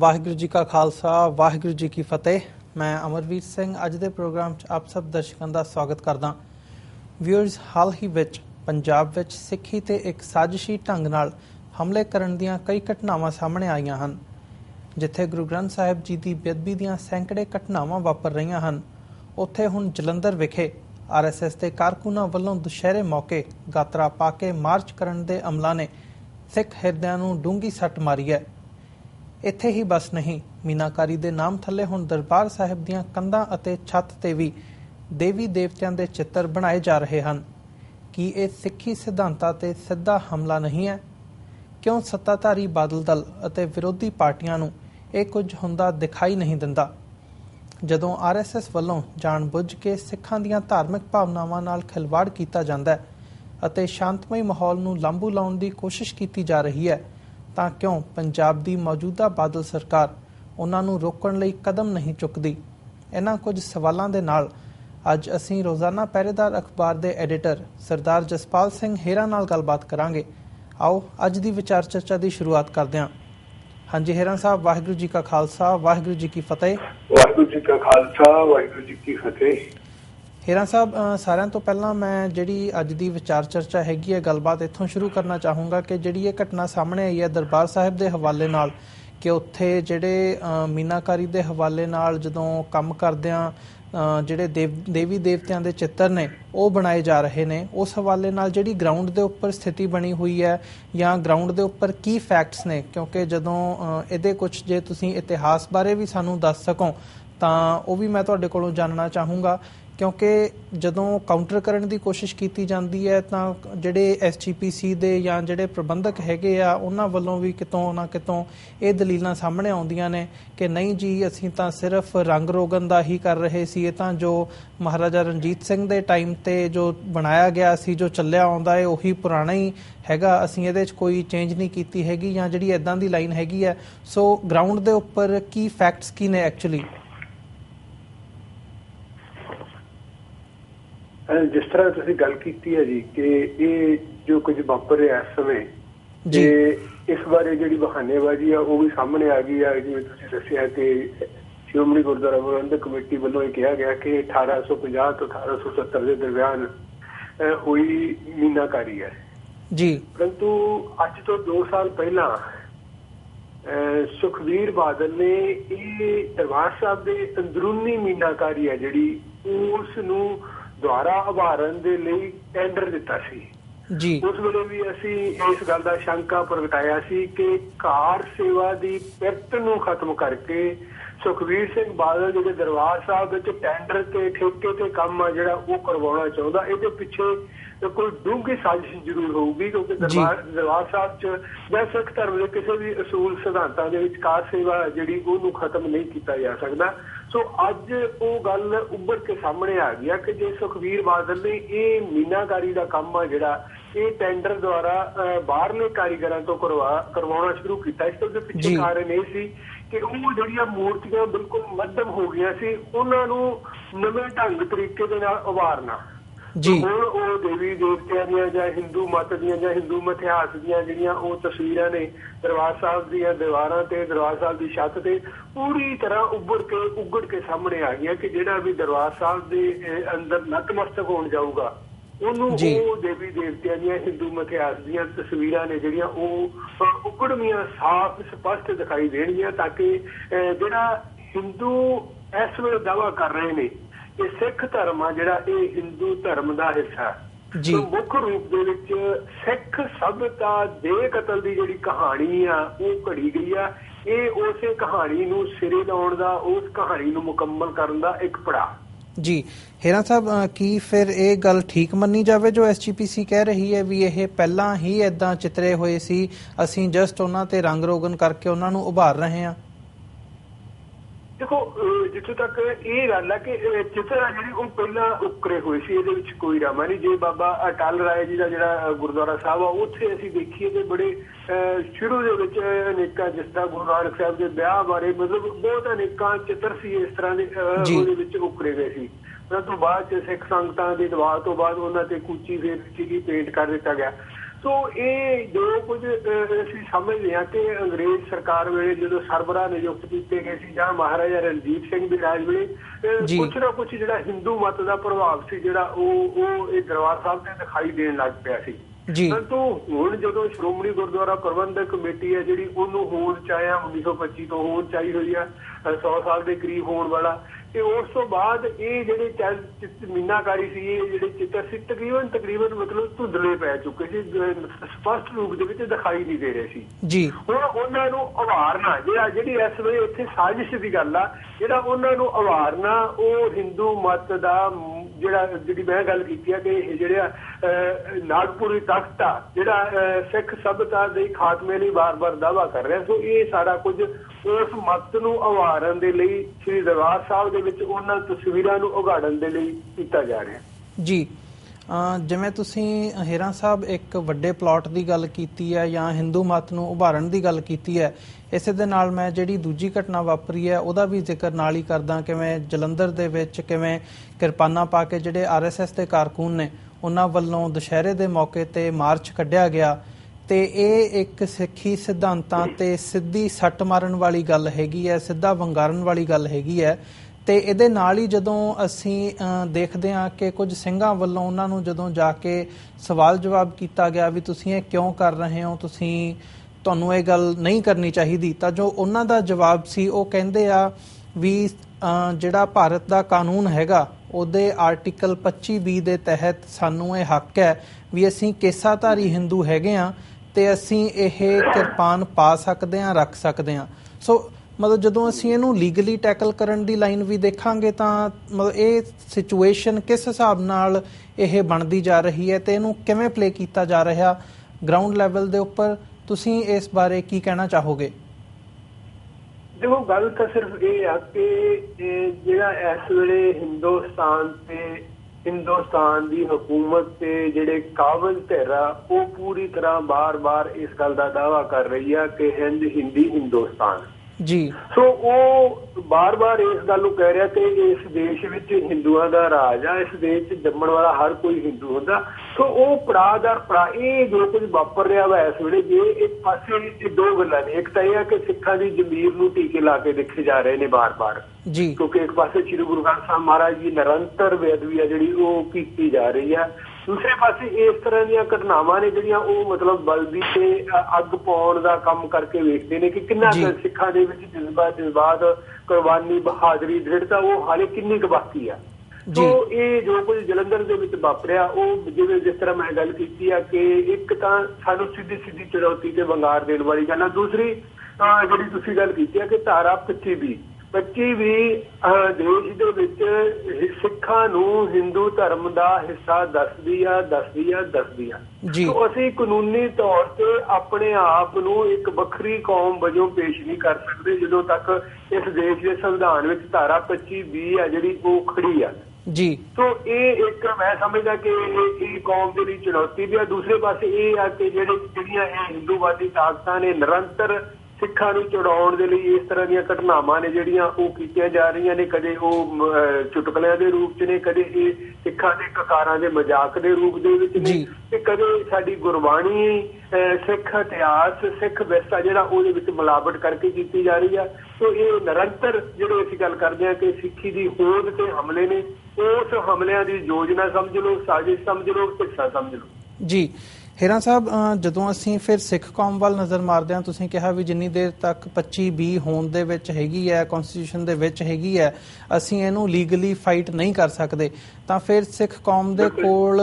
ਵਾਹਿਗੁਰੂ ਜੀ ਕਾ ਖਾਲਸਾ, ਵਾਹਿਗੁਰੂ ਜੀ ਕੀ ਫਤਿਹ। ਮੈਂ ਅਮਰਵੀਰ ਸਿੰਘ, ਅੱਜ ਦੇ ਪ੍ਰੋਗਰਾਮ 'ਚ ਆਪ ਸਭ ਦਰਸ਼ਕਾਂ ਦਾ ਸਵਾਗਤ ਕਰਦਾ ਵਿਊਅਰਸ ਹਾਲ ਹੀ ਵਿੱਚ ਪੰਜਾਬ ਵਿੱਚ ਸਿੱਖੀ ਤੇ ਇੱਕ ਸਾਜ਼ਿਸ਼ੀ ਢੰਗ ਨਾਲ ਹਮਲੇ ਕਰਨ ਦੀਆਂ ਕਈ ਘਟਨਾਵਾਂ ਸਾਹਮਣੇ ਆਈਆਂ ਹਨ, ਜਿੱਥੇ ਗੁਰੂ ਗ੍ਰੰਥ ਸਾਹਿਬ ਜੀ ਦੀ ਬੇਅਦਬੀ ਦੀਆਂ ਸੈਂਕੜੇ ਘਟਨਾਵਾਂ ਵਾਪਰ ਰਹੀਆਂ ਹਨ। ਉੱਥੇ ਹੁਣ ਜਲੰਧਰ ਵਿਖੇ ਆਰਐਸਐਸ ਦੇ ਕਾਰਕੁਨਾਂ ਵੱਲੋਂ ਦੁਸ਼ਹਿਰੇ ਮੌਕੇ ਗਾਤਰਾ ਪਾ ਕੇ ਮਾਰਚ ਕਰਨ ਦੇ ਅਮਲਾਂ ਨੇ ਸਿੱਖ ਹਿਰਦਿਆਂ ਨੂੰ ਡੂੰਗੀ ਸੱਟ ਮਾਰੀ ਹੈ। ਇੱਥੇ ਹੀ ਬਸ ਨਹੀਂ, ਮੀਨਾਕਾਰੀ ਦੇ ਨਾਮ ਥੱਲੇ ਹੁਣ ਦਰਬਾਰ ਸਾਹਿਬ ਦੀਆਂ ਕੰਧਾਂ ਅਤੇ ਛੱਤ ਤੇ ਵੀ ਦੇਵੀ ਦੇਵਤਿਆਂ ਦੇ ਚਿੱਤਰ ਬਣਾਏ ਜਾ ਰਹੇ ਹਨ। ਕੀ ਇਹ ਸਿੱਖੀ ਸਿਧਾਂਤਾਂ ਤੇ ਸਿੱਧਾ ਹਮਲਾ ਨਹੀਂ ਹੈ? ਕਿਉਂ ਸੱਤਾਧਾਰੀ ਬਾਦਲ ਦਲ ਅਤੇ ਵਿਰੋਧੀ ਪਾਰਟੀਆਂ ਨੂੰ ਇਹ ਕੁਝ ਹੁੰਦਾ ਦਿਖਾਈ ਨਹੀਂ ਦਿੰਦਾ? ਜਦੋਂ ਆਰਐਸਐਸ ਵੱਲੋਂ ਜਾਣਬੁੱਝ ਕੇ ਸਿੱਖਾਂ ਦੀਆਂ ਧਾਰਮਿਕ ਭਾਵਨਾਵਾਂ ਨਾਲ ਖਿਲਵਾੜ ਕੀਤਾ ਜਾਂਦਾ ਹੈ ਅਤੇ ਸ਼ਾਂਤਮਈ ਮਾਹੌਲ ਨੂੰ ਲਾਂਬੂ ਲਾਉਣ ਦੀ ਕੋਸ਼ਿਸ਼ ਕੀਤੀ ਜਾ ਰਹੀ ਹੈ ਤਾਂ ਕਿਉਂ ਪੰਜਾਬ ਦੀ ਮੌਜੂਦਾ ਬਾਦਲ ਸਰਕਾਰ ਉਹਨਾਂ ਨੂੰ ਰੋਕਣ ਲਈ ਕਦਮ ਨਹੀਂ ਚੁੱਕਦੀ? ਇਹਨਾਂ ਕੁਝ ਸਵਾਲਾਂ ਦੇ ਨਾਲ ਅੱਜ ਅਸੀਂ ਰੋਜ਼ਾਨਾ ਪਹਿਰੇਦਾਰ ਅਖਬਾਰ ਦੇ ਐਡੀਟਰ ਸਰਦਾਰ ਜਸਪਾਲ ਸਿੰਘ ਹੇਰਾ ਨਾਲ ਗੱਲਬਾਤ ਕਰਾਂਗੇ। ਆਓ ਅੱਜ ਦੀ ਵਿਚਾਰ ਚਰਚਾ ਦੀ ਸ਼ੁਰੂਆਤ ਕਰਦੇ ਹਾਂ। ਹਾਂਜੀ ਹੇਰਾ ਸਾਹਿਬ, ਵਾਹਿਗੁਰੂ ਜੀ ਕਾ ਖਾਲਸਾ, ਵਾਹਿਗੁਰੂ ਜੀ ਕੀ ਫਤਿਹ। ਵਾਹਿਗੁਰੂ ਜੀ ਕਾ ਖਾਲਸਾ, ਵਾਹਿਗੁਰੂ ਜੀ ਕੀ ਫਤਿਹ। ਹੀਰਾ ਸਾਹਿਬ ਸਾਰਿਆਂ ਤੋਂ ਪਹਿਲਾਂ ਮੈਂ ਜਿਹੜੀ ਅੱਜ ਦੀ ਵਿਚਾਰ ਚਰਚਾ ਹੈਗੀ ਹੈ, ਗੱਲਬਾਤ ਇੱਥੋਂ ਸ਼ੁਰੂ ਕਰਨਾ ਚਾਹੂੰਗਾ ਕਿ ਜਿਹੜੀ ਇਹ ਘਟਨਾ ਸਾਹਮਣੇ ਆਈ ਹੈ ਦਰਬਾਰ ਸਾਹਿਬ ਦੇ ਹਵਾਲੇ ਨਾਲ, ਕਿ ਉੱਥੇ ਜਿਹੜੇ ਮੀਨਾਕਾਰੀ ਦੇ ਹਵਾਲੇ ਨਾਲ ਜਦੋਂ ਕੰਮ ਕਰਦਿਆਂ ਜਿਹੜੇ ਦੇਵ, ਦੇਵੀ ਦੇਵਤਿਆਂ ਦੇ ਚਿੱਤਰ ਨੇ, ਉਹ ਬਣਾਏ ਜਾ ਰਹੇ ਨੇ, ਉਸ ਹਵਾਲੇ ਨਾਲ ਜਿਹੜੀ ਗਰਾਊਂਡ ਦੇ ਉੱਪਰ ਸਥਿਤੀ ਬਣੀ ਹੋਈ ਹੈ ਜਾਂ ਗਰਾਊਂਡ ਦੇ ਉੱਪਰ ਕੀ ਫੈਕਟਸ ਨੇ, ਕਿਉਂਕਿ ਜਦੋਂ ਇਹਦੇ ਕੁਝ ਜੇ ਤੁਸੀਂ ਇਤਿਹਾਸ ਬਾਰੇ ਵੀ ਸਾਨੂੰ ਦੱਸ ਸਕੋ, ਤਾਂ ਉਹ ਵੀ ਮੈਂ ਤੁਹਾਡੇ ਕੋਲੋਂ ਜਾਣਨਾ ਚਾਹੂੰਗਾ। ਕਿਉਂਕਿ ਜਦੋਂ ਕਾਊਂਟਰ ਕਰਨ ਦੀ ਕੋਸ਼ਿਸ਼ ਕੀਤੀ ਜਾਂਦੀ ਹੈ, ਤਾਂ ਜਿਹੜੇ ਐਸਜੀਪੀਸੀ ਦੇ ਜਾਂ ਜਿਹੜੇ ਪ੍ਰਬੰਧਕ ਹੈਗੇ ਆ, ਉਹਨਾਂ ਵੱਲੋਂ ਵੀ ਕਿਤੋਂ ਨਾ ਕਿਤੋਂ ਇਹ ਦਲੀਲਾਂ ਸਾਹਮਣੇ ਆਉਂਦੀਆਂ ਨੇ ਕਿ ਨਹੀਂ ਜੀ, ਅਸੀਂ ਤਾਂ ਸਿਰਫ ਰੰਗ ਰੋਗਨ ਦਾ ਹੀ ਕਰ ਰਹੇ ਸੀ। ਇਹ ਤਾਂ ਜੋ ਮਹਾਰਾਜਾ ਰਣਜੀਤ ਸਿੰਘ ਦੇ ਟਾਈਮ ਤੇ ਜੋ ਬਣਾਇਆ ਗਿਆ ਸੀ, ਜੋ ਚੱਲਿਆ ਆਉਂਦਾ ਹੈ, ਉਹੀ ਪੁਰਾਣਾ ਹੀ ਹੈਗਾ। ਅਸੀਂ ਇਹਦੇ 'ਚ ਕੋਈ ਚੇਂਜ ਨਹੀਂ ਕੀਤੀ ਹੈਗੀ ਜਾਂ ਜਿਹੜੀ ਐਦਾਂ ਦੀ ਲਾਈਨ ਹੈਗੀ ਹੈ। ਸੋ ਗਰਾਊਂਡ ਦੇ ਉੱਪਰ ਕੀ ਫੈਕਟਸ ਕੀ ਨੇ ਐਕਚੁਅਲੀ ਜਿਸ ਤਰ੍ਹਾਂ ਤੁਸੀਂ ਗੱਲ ਕੀਤੀ ਹੈ ਜੀ ਕਿ ਇਹ ਜੋ ਕੁਝ ਵਾਪਰ ਰਿਹਾ ਇਸ ਸਮੇਂ ਜੀ। ਇਸ ਬਾਰੇ ਜਿਹੜੀ ਬਹਾਨੇਬਾਜ਼ੀ ਆ ਉਹ ਵੀ ਸਾਹਮਣੇ ਆ ਗਈ ਆ ਜਿਵੇਂ ਤੁਸੀਂ ਦੱਸਿਆ ਕਿ ਸ਼੍ਰੋਮਣੀ ਗੁਰਦੁਆਰਾ ਪ੍ਰਬੰਧਕ ਕਮੇਟੀ ਵੱਲੋਂ ਇਹ ਕਿਹਾ ਗਿਆ ਕਿ 1850 ਤੋਂ 1870 ਦੇ ਦਰਮਿਆਨ ਹੋਈ ਮੀਨਾਕਾਰੀ ਹੈ ਜੀ ਪਰੰਤੂ ਅੱਜ ਤੋਂ 2 ਸਾਲ ਪਹਿਲਾਂ ਸੁਖਵੀਰ ਬਾਦਲ ਨੇ ਇਹ ਦਰਬਾਰ ਸਾਹਿਬ ਦੇ ਅੰਦਰੂਨੀ ਮੀਨਾਕਾਰੀ ਹੈ ਜਿਹੜੀ ਉਸ ਨੂੰ ਦੁਆਰਾ ਉਭਾਰਨ ਦੇ ਲਈ ਟੈਂਡਰ ਦਿੱਤਾ ਸੀ। ਜੀ। ਉਸ ਵੇਲੇ ਵੀ ਅਸੀਂ ਇਸ ਗੱਲ ਦਾ ਸ਼ੰਕਾ ਪ੍ਰਗਟਾਇਆ ਸੀ ਕਿ ਕਾਰ ਸੇਵਾ ਦੀ ਪਿਰਤ ਨੂੰ ਖਤਮ ਕਰਕੇ ਸੁਖਵੀਰ ਸਿੰਘ ਬਾਦਲ ਜਿਹੜੇ ਦਰਬਾਰ ਸਾਹਿਬ ਵਿੱਚ ਟੈਂਡਰ ਤੇ ਠੇਕੇ ਤੇ ਕੰਮ ਆ ਜਿਹੜਾ ਉਹ ਕਰਵਾਉਣਾ ਚਾਹੁੰਦਾ ਇਹਦੇ ਪਿੱਛੇ ਕੋਈ ਡੂੰਘੀ ਸਾਜ਼ਿਸ਼ ਜ਼ਰੂਰ ਹੋਊਗੀ ਕਿਉਂਕਿ ਦਰਬਾਰ ਦਰਬਾਰ ਸਾਹਿਬ 'ਚ ਜਾਂ ਸਿੱਖ ਧਰਮ ਦੇ ਕਿਸੇ ਵੀ ਅਸੂਲ ਸਿਧਾਂਤਾਂ ਦੇ ਵਿੱਚ ਕਾਰ ਸੇਵਾ ਜਿਹੜੀ ਉਹਨੂੰ ਖਤਮ ਨਹੀਂ ਕੀਤਾ ਜਾ ਸਕਦਾ। ਸੋ ਅੱਜ ਉਹ ਗੱਲ ਉੱਭਰ ਕੇ ਸਾਹਮਣੇ ਆ ਗਈ ਆ ਕਿ ਜੇ ਸੁਖਵੀਰ ਬਾਦਲ ਨੇ ਇਹ ਮੀਨਾਕਾਰੀ ਦਾ ਕੰਮ ਆ ਜਿਹੜਾ ਇਹ ਟੈਂਡਰ ਦੁਆਰਾ ਬਾਹਰਲੇ ਕਾਰੀਗਰਾਂ ਤੋਂ ਕਰਵਾ ਕਰਵਾਉਣਾ ਸ਼ੁਰੂ ਕੀਤਾ ਇਸ ਤੋਂ ਪਿੱਛੇ। ਕਾਰਨ ਇਹ ਸੀ ਕਿ ਉਹ ਜਿਹੜੀਆਂ ਮੂਰਤੀਆਂ ਬਿਲਕੁਲ ਮੱਧਮ ਹੋ ਗਈਆਂ ਸੀ ਉਹਨਾਂ ਨੂੰ ਨਵੇਂ ਢੰਗ ਤਰੀਕੇ ਦੇ ਨਾਲ ਉਭਾਰਨਾ ਜੀ ਹੁਣ ਉਹ ਦੇਵੀ ਦੇਵਤਿਆਂ ਦੀਆਂ ਜਾਂ ਹਿੰਦੂ ਮਤ ਦੀਆਂ ਜਾਂ ਹਿੰਦੂ ਮਿਥਿਹਾਸ ਦੀਆਂ ਜਿਹੜੀਆਂ ਉਹ ਤਸਵੀਰਾਂ ਨੇ ਦਰਬਾਰ ਸਾਹਿਬ ਦੀਆਂ ਦੀਵਾਰਾਂ ਤੇ ਦਰਬਾਰ ਸਾਹਿਬ ਦੀ ਛੱਤ ਤੇ ਪੂਰੀ ਤਰ੍ਹਾਂ ਉੱਭਰ ਕੇ ਉੱਗੜ ਕੇ ਸਾਹਮਣੇ ਆ ਗਿਆ ਕਿ ਜਿਹੜਾ ਵੀ ਦਰਬਾਰ ਸਾਹਿਬ ਦੇ ਅੰਦਰ ਨਤਮਸਤਕ ਹੋਣ ਜਾਊਗਾ ਉਹਨੂੰ। ਉਹ ਦੇਵੀ ਦੇਵਤਿਆਂ ਦੀਆਂ ਹਿੰਦੂ ਮਿਥਿਹਾਸ ਦੀਆਂ ਤਸਵੀਰਾਂ ਨੇ ਜਿਹੜੀਆਂ ਉਹ ਅਹ, ਉੱਗੜਵੀਆਂ ਸਾਫ਼ ਸਪਸ਼ਟ ਦਿਖਾਈ ਦੇਣਗੀਆਂ ਤਾਂ ਕਿ ਜਿਹੜਾ ਹਿੰਦੂ ਇਸ ਵੇਲੇ ਦਾਵਾ ਕਰ ਰਹੇ ਨੇ ਕਿ ਸਿੱਖ ਧਰਮ ਆ ਜਿਹੜਾ ਇਹ ਹਿੰਦੂ ਧਰਮ ਦਾ ਹਿੱਸਾ ਜੀ। ਮੁੱਖ ਰੂਪ ਦੇ ਵਿੱਚ ਸਿੱਖ ਸਭਿਅਤਾ ਦੇ ਕਤਲ ਦੀ ਜਿਹੜੀ ਕਹਾਣੀ ਆ ਉਹ ਘੜੀ ਗਈ ਆ। ਇਹ ਉਸੇ ਕਹਾਣੀ ਨੂੰ ਸਿਰੇ ਲਾਉਣ ਦਾ ਉਸ ਕਹਾਣੀ ਨੂੰ ਮੁਕੰਮਲ ਕਰਨ ਦਾ ਇੱਕ ਪੜਾਅ। ਜੀ। ਹੇਰਾ ਸਾਹਿਬ ਕੀ ਫਿਰ ਇਹ ਗੱਲ ਠੀਕ ਮੰਨੀ ਜਾਵੇ ਜੋ ਐਸਜੀਪੀਸੀ ਕਹਿ ਰਹੀ ਹੈ ਵੀ ਇਹ ਪਹਿਲਾਂ ਹੀ ਇਦਾਂ ਚਿਤਰੇ ਹੋਏ ਸੀ ਅਸੀਂ ਜਸਟ ਉਹਨਾਂ ਤੇ ਰੰਗ ਰੋਗਨ ਕਰਕੇ ਉਹਨਾਂ ਨੂੰ ਉਭਾਰ ਰਹੇ ਹਾਂ? ਦੇਖੋ ਜਿੱਥੋਂ ਤੱਕ ਇਹ ਗੱਲ ਹੈ ਕਿ ਚਿੱਤਰ ਆ ਜਿਹੜੀ ਉਹ ਪਹਿਲਾਂ ਉਕਰੇ ਹੋਏ ਸੀ ਇਹਦੇ ਵਿੱਚ ਕੋਈ ਰਾਮਾ ਨਹੀਂ। ਜੇ ਬਾਬਾ ਅਟਲ ਰਾਏ ਜੀ ਦਾ ਜਿਹੜਾ ਗੁਰਦੁਆਰਾ ਸਾਹਿਬ ਆ ਉੱਥੇ ਅਸੀਂ ਦੇਖੀਏ ਤੇ ਬੜੇ ਸ਼ੁਰੂ ਦੇ ਵਿੱਚ ਅਨੇਕਾਂ ਜਿਸ ਤਰ੍ਹਾਂ ਗੁਰੂ ਨਾਨਕ ਸਾਹਿਬ ਦੇ ਵਿਆਹ ਬਾਰੇ ਮਤਲਬ ਬਹੁਤ ਅਨੇਕਾਂ ਚਿੱਤਰ ਸੀ ਇਸ ਤਰ੍ਹਾਂ ਦੇ। ਉਹਦੇ ਵਿੱਚ ਉਕਰੇ ਗਏ ਸੀ। ਪਰੰਤੂ ਬਾਅਦ ਚ ਸਿੱਖ ਸੰਗਤਾਂ ਦੇ ਦਬਾਅ ਤੋਂ ਬਾਅਦ ਉਹਨਾਂ ਤੇ ਕੂਚੀ ਫੇਰ ਚੀਗੀ ਪੇਂਟ ਕਰ ਦਿੱਤਾ ਗਿਆ। ਸੋ ਇਹ ਜੋ ਕੁਝ ਅਸੀਂ ਸਮਝਦੇ ਹਾਂ ਕਿ ਅੰਗਰੇਜ਼ ਸਰਕਾਰ ਵੇਲੇ ਜਦੋਂ ਸਰਬਰਾ ਨਿਯੁਕਤ ਕੀਤੇ ਗਏ ਸੀ ਜਾਂ ਮਹਾਰਾਜਾ ਰਣਜੀਤ ਸਿੰਘ ਦੇ ਰਾਜ ਵੇਲੇ। ਕੁਛ ਨਾ ਕੁਛ ਜਿਹੜਾ ਹਿੰਦੂ ਮਤ ਦਾ ਪ੍ਰਭਾਵ ਸੀ ਜਿਹੜਾ ਉਹ ਉਹ ਇਹ ਦਰਬਾਰ ਸਾਹਿਬ ਤੇ ਦਿਖਾਈ ਦੇਣ ਲੱਗ ਪਿਆ ਸੀ ਜੀ ਪਰੰਤੂ ਹੁਣ ਜਦੋਂ ਸ਼੍ਰੋਮਣੀ ਗੁਰਦੁਆਰਾ ਪ੍ਰਬੰਧਕ ਕਮੇਟੀ ਹੈ ਜਿਹੜੀ ਉਹਨੂੰ ਹੋਣ ਚਾਹਿਆ 1925 ਤੋਂ ਹੋਣ ਚਾਹੀ ਹੋਈ ਆ 100 ਸਾਲ ਦੇ ਕਰੀਬ ਹੋਣ ਵਾਲਾ ਤੇ ਉਸ ਤੋਂ ਬਾਅਦ ਇਹ ਜਿਹੜੇ ਚਿੱਤ ਮੀਨਾਕਾਰੀ ਸੀ ਇਹ ਜਿਹੜੇ ਚਿੱਤਰ ਸੀ ਤਕਰੀਬਨ ਤਕਰੀਬਨ ਮਤਲਬ ਧੁੰਦਲੇ ਪੈ ਚੁੱਕੇ ਸੀ ਸਪਸ਼ਟ ਰੂਪ ਦੇ ਵਿੱਚ ਦਿਖਾਈ ਨਹੀਂ ਦੇ ਰਹੇ ਸੀ। ਜੀ। ਹੁਣ ਉਹਨਾਂ ਨੂੰ ਅਵਾਰਨਾ ਜਿਹੜਾ ਜਿਹੜੀ ਇਸ ਵੇਲੇ ਇੱਥੇ ਸਾਜ਼ਿਸ਼ ਦੀ ਗੱਲ ਆ ਜਿਹੜਾ ਉਹਨਾਂ ਨੂੰ ਅਵਾਰਨਾ ਉਹ ਹਿੰਦੂ ਮਤ ਦਾ ਜਿਹੜਾ ਜਿਹੜੀ ਮੈਂ ਗੱਲ ਕੀਤੀ ਹੈ ਕਿ ਇਹ ਜਿਹੜਾ ਅਹ, ਨਾਗਪੁਰੀ ਤਖਤ ਆ ਜਿਹੜਾ ਅਹ, ਸਿੱਖ ਸਭਤਾ ਦੇ ਖਾਤਮੇ ਲਈ ਵਾਰ-ਵਾਰ ਦਾਵਾ ਕਰ ਰਿਹਾ। ਸੋ ਇਹ ਸਾਰਾ ਕੁਝ ਉਸ ਮਤ ਨੂੰ ਅਵਾਰਨ ਦੇ ਲਈ ਸ੍ਰੀ ਦਰਬਾਰ ਸਾਹਿਬ ਦੇ ਵਿੱਚ ਉਹਨਾਂ ਤਸਵੀਰਾਂ ਨੂੰ ਉਗਾੜਨ ਦੇ ਲਈ ਕੀਤਾ ਜਾ ਰਿਹਾ। ਜੀ। ਜਿਵੇਂ ਤੁਸੀਂ ਹੇਰਾ ਸਾਹਿਬ ਇੱਕ ਵੱਡੇ ਪਲਾਟ ਦੀ ਗੱਲ ਕੀਤੀ ਹੈ ਜਾਂ ਹਿੰਦੂ ਮਤ ਨੂੰ ਉਭਾਰਨ ਦੀ ਗੱਲ ਕੀਤੀ ਹੈ, ਇਸੇ ਦੇ ਨਾਲ ਮੈਂ ਜਿਹੜੀ ਦੂਜੀ ਘਟਨਾ ਵਾਪਰੀ ਹੈ, ਉਹਦਾ ਵੀ ਜ਼ਿਕਰ ਨਾਲ ਹੀ ਕਰਦਾ ਕਿਵੇਂ ਜਲੰਧਰ ਦੇ ਵਿੱਚ ਕਿਵੇਂ ਕਿਰਪਾਨਾਂ ਪਾ ਕੇ ਜਿਹੜੇ ਆਰਐਸਐਸ ਦੇ ਕਾਰਕੁਨ ਨੇ, ਉਹਨਾਂ ਵੱਲੋਂ ਦੁਸ਼ਹਿਰੇ ਦੇ ਮੌਕੇ ਤੇ ਮਾਰਚ ਕੱਢਿਆ ਗਿਆ। ਤੇ ਇਹ ਇੱਕ ਸਿੱਖੀ ਸਿਧਾਂਤਾਂ ਤੇ ਸਿੱਧੀ ਸੱਟ ਮਾਰਨ ਵਾਲੀ ਗੱਲ ਹੈਗੀ ਹੈ, ਸਿੱਧਾ ਵੰਗਾਰਨ ਵਾਲੀ ਗੱਲ ਹੈਗੀ ਹੈ। ਤੇ ਇਹਦੇ ਨਾਲ ਹੀ ਜਦੋਂ ਅਸੀਂ ਦੇਖਦੇ ਹਾਂ ਕਿ ਕੁਝ ਸਿੰਘਾਂ ਵੱਲੋਂ ਉਹਨਾਂ ਨੂੰ ਜਦੋਂ ਜਾ ਕੇ ਸਵਾਲ ਜਵਾਬ ਕੀਤਾ ਗਿਆ ਵੀ ਤੁਸੀਂ ਇਹ ਕਿਉਂ ਕਰ ਰਹੇ ਹੋ, ਤੁਸੀਂ ਤੁਹਾਨੂੰ ਇਹ ਗੱਲ ਨਹੀਂ ਕਰਨੀ ਚਾਹੀਦੀ, ਤਾਂ ਜੋ ਉਹਨਾਂ ਦਾ ਜਵਾਬ ਸੀ, ਉਹ ਕਹਿੰਦੇ ਆ ਵੀ ਜਿਹੜਾ ਭਾਰਤ ਦਾ ਕਾਨੂੰਨ ਹੈਗਾ, ਉਹਦੇ ਆਰਟੀਕਲ 25 ਬੀ ਦੇ ਤਹਿਤ ਸਾਨੂੰ ਇਹ ਹੱਕ ਹੈ ਵੀ ਅਸੀਂ ਕੇਸਾਧਾਰੀ ਹਿੰਦੂ ਹੈਗੇ ਆ ਤੇ ਅਸੀਂ ਇਹ ਕਿਰਪਾਨ ਪਾ ਸਕਦੇ ਹਾਂ, ਰੱਖ ਸਕਦੇ ਹਾਂ। ਸੋ ਮਤਲਬ ਜਦੋਂ ਅਸੀਂ ਇਹਨੂੰ ਲੀਗਲੀ ਟੈਕਲ ਕਰਨ ਦੀ ਲਾਈਨ ਵੀ ਦੇਖਾਂਗੇ ਤਾਂ ਮਤਲਬ ਇਹ ਸਿਚੁਏਸ਼ਨ ਕਿਸ ਹਿਸਾਬ ਨਾਲ ਇਹ ਬਣਦੀ ਜਾ ਰਹੀ ਹੈ ਤੇ ਇਹਨੂੰ ਕਿਵੇਂ ਪਲੇ ਕੀਤਾ ਜਾ ਰਿਹਾ ਗਰਾਊਂਡ ਲੈਵਲ ਦੇ ਉੱਪਰ? ਤੁਸੀਂ ਇਸ ਬਾਰੇ ਕੀ ਕਹਿਣਾ ਚਾਹੋਗੇ? ਦੇਖੋ, ਗੱਲ ਤਾਂ ਸਿਰਫ ਇਹ ਆ ਕਿ ਜਿਹੜਾ ਇਸ ਵੇਲੇ ਹਿੰਦੁਸਤਾਨ ਤੇ, ਹਿੰਦੁਸਤਾਨ ਦੀ ਹਕੂਮਤ ਤੇ ਜਿਹੜੇ ਕਾਬਲ ਧਿਰ ਉਹ ਪੂਰੀ ਤਰ੍ਹਾਂ ਬਾਰ-ਬਾਰ ਇਸ ਗੱਲ ਦਾ ਦਾਵਾ ਕਰ ਰਹੀ ਆ ਕਿ ਹਿੰਦ, ਹਿੰਦੀ, ਹਿੰਦੁਸਤਾਨ। ਜੀ। ਸੋ ਉਹ ਬਾਰ-ਬਾਰ ਇਸ ਗੱਲ ਨੂੰ ਕਹਿ ਰਿਹਾ ਕਿ ਇਸ ਦੇਸ਼ ਵਿੱਚ ਹਿੰਦੂਆਂ ਦਾ ਰਾਜ ਆ ਇਸ ਦੇਸ਼ 'ਚ ਜੰਮਣ ਵਾਲਾ ਹਰ ਕੋਈ ਹਿੰਦੂ ਹੁੰਦਾ। ਸੋ ਉਹ ਪੜਾਦਰ ਪੜਾ ਇਹ ਜੋ ਕੁਝ ਵਾਪਰ ਰਿਹਾ ਵਾ ਇਸ ਵੇਲੇ ਜੇ ਇੱਕ ਪਾਸੇ ਇਹ ਦੋ ਗੱਲਾਂ ਨੇ ਇੱਕ ਤਾਂ ਇਹ ਆ ਕਿ ਸਿੱਖਾਂ ਦੀ ਜ਼ਮੀਰ ਨੂੰ ਟੀਕੇ ਲਾ ਕੇ ਦੇਖੇ ਜਾ ਰਹੇ ਨੇ ਬਾਰ-ਬਾਰ। ਜੀ। ਕਿਉਂਕਿ ਇੱਕ ਪਾਸੇ ਸ੍ਰੀ ਗੁਰੂ ਗ੍ਰੰਥ ਸਾਹਿਬ ਮਹਾਰਾਜ ਦੀ ਨਿਰੰਤਰ ਬੇਅਦਬੀ ਆ ਜਿਹੜੀ ਉਹ ਕੀਤੀ ਜਾ ਰਹੀ ਆ। ਦੂਸਰੇ ਪਾਸੇ ਇਸ ਤਰ੍ਹਾਂ ਦੀਆਂ ਘਟਨਾਵਾਂ ਨੇ ਜਿਹੜੀਆਂ ਉਹ ਮਤਲਬ ਬਲਦੀ ਤੇ ਅੱਗ ਪਾਉਣ ਦਾ ਕੰਮ ਕਰਕੇ ਵੇਖਦੇ ਨੇ ਕਿ ਕਿੰਨਾ ਸਿੱਖਾਂ ਦੇ ਵਿੱਚ ਜਜ਼ਬਾ ਜਜ਼ਬਾਤ ਕੁਰਬਾਨੀ ਬਹਾਦਰੀ ਦ੍ਰਿੜਤਾ ਉਹ ਹਾਲੇ ਕਿੰਨੀ ਕੁ ਬਾਕੀ ਆ। ਜੀ। ਇਹ ਜੋ ਕੁਝ ਜਲੰਧਰ ਦੇ ਵਿੱਚ ਵਾਪਰਿਆ ਉਹ ਜਿਵੇਂ ਜਿਸ ਤਰ੍ਹਾਂ ਮੈਂ ਗੱਲ ਕੀਤੀ ਆ ਕਿ ਇੱਕ ਤਾਂ ਸਾਨੂੰ ਸਿੱਧੀ ਸਿੱਧੀ ਚੁਣੌਤੀ ਤੇ ਵੰਗਾਰ ਦੇਣ ਵਾਲੀ ਗੱਲ ਆ। ਦੂਸਰੀ ਜਿਹੜੀ ਤੁਸੀਂ ਗੱਲ ਕੀਤੀ ਆ ਕਿ ਧਾਰਾ 25 ਵੀ 25 ਵੀ ਦੇਸ਼ ਦੇ ਵਿੱਚ ਸਿੱਖਾਂ ਨੂੰ ਹਿੰਦੂ ਧਰਮ ਦਾ ਹਿੱਸਾ ਦੱਸਦੀ ਆ ਦੱਸਦੀ ਆ ਦੱਸਦੀ ਆ। ਸੋ ਅਸੀਂ ਕਾਨੂੰਨੀ ਤੌਰ ਤੇ ਆਪਣੇ ਆਪ ਨੂੰ ਇੱਕ ਵੱਖਰੀ ਕੌਮ ਵਜੋਂ ਪੇਸ਼ ਨਹੀਂ ਕਰ ਸਕਦੇ ਜਦੋਂ ਤੱਕ ਇਸ ਦੇਸ਼ ਦੇ ਸੰਵਿਧਾਨ ਵਿੱਚ ਧਾਰਾ 25 ਵੀ ਆ ਜਿਹੜੀ ਉਹ ਖੜੀ ਆ। ਜੀ। ਸੋ ਇਹ ਇੱਕ ਮੈਂ ਸਮਝਦਾ ਕਿ ਇਹ ਇਹ ਕੌਮ ਦੇ ਲਈ ਚੁਣੌਤੀ ਵੀ ਆ। ਦੂਸਰੇ ਪਾਸੇ ਇਹ ਆ ਕਿ ਜਿਹੜੇ ਜਿਹੜੀਆਂ ਇਹ ਹਿੰਦੂਵਾਦੀ ਤਾਕਤਾਂ ਨੇ ਨਿਰੰਤਰ ਸਿੱਖਾਂ ਨੂੰ ਚੜਾਉਣ ਦੇ ਲਈ ਇਸ ਤਰ੍ਹਾਂ ਦੀਆਂ ਘਟਨਾਵਾਂ ਨੇ ਜਿਹੜੀਆਂ ਉਹ ਕੀਤੀਆਂ ਜਾ ਰਹੀਆਂ ਨੇ। ਕਦੇ ਉਹ ਚੁਟਕਲਿਆਂ ਦੇ ਰੂਪ 'ਚ ਨੇ ਕਦੇ ਇਹ ਸਿੱਖਾਂ ਦੇ ਕਕਾਰਾਂ ਦੇ ਮਜ਼ਾਕ ਦੇ ਰੂਪ ਦੇ ਵਿੱਚ ਨੇ। ਤੇ ਕਦੇ ਸਾਡੀ ਗੁਰਬਾਣੀ ਸਿੱਖ ਇਤਿਹਾਸ ਸਿੱਖ ਵਿਰਸਾ ਜਿਹੜਾ ਉਹਦੇ ਵਿੱਚ ਮਿਲਾਵਟ ਕਰਕੇ ਕੀਤੀ ਜਾ ਰਹੀ ਆ। ਸੋ ਇਹ ਨਿਰੰਤਰ ਜਿਹੜੇ ਅਸੀਂ ਗੱਲ ਕਰਦੇ ਆ ਕਿ ਸਿੱਖੀ ਦੀ ਹੋਂਦ ਤੇ ਹਮਲੇ ਨੇ ਉਸ ਹਮਲਿਆਂ ਦੀ ਯੋਜਨਾ ਸਮਝ ਲਓ ਸਾਜ਼ਿਸ਼ ਸਮਝ ਲਓ ਹਿੱਸਾ ਸਮਝ ਲਓ। ਜੀ। ਹੀਰਾ ਸਾਹਿਬ ਜਦੋਂ ਅਸੀਂ ਫਿਰ ਸਿੱਖ ਕੌਮ ਵੱਲ ਨਜ਼ਰ ਮਾਰਦੇ ਹਾਂ ਤੁਸੀਂ ਕਿਹਾ ਵੀ ਜਿੰਨੀ ਦੇਰ ਤੱਕ 25 ਬੀ ਹੋਣ ਦੇ ਵਿੱਚ ਹੈਗੀ ਹੈ ਕਨਸਟੀਟਿਊਸ਼ਨ ਦੇ ਵਿੱਚ ਹੈਗੀ ਹੈ ਅਸੀਂ ਇਹਨੂੰ ਲੀਗਲੀ ਫਾਈਟ ਨਹੀਂ ਕਰ ਸਕਦੇ ਤਾਂ ਫਿਰ ਸਿੱਖ ਕੌਮ ਦੇ ਕੋਲ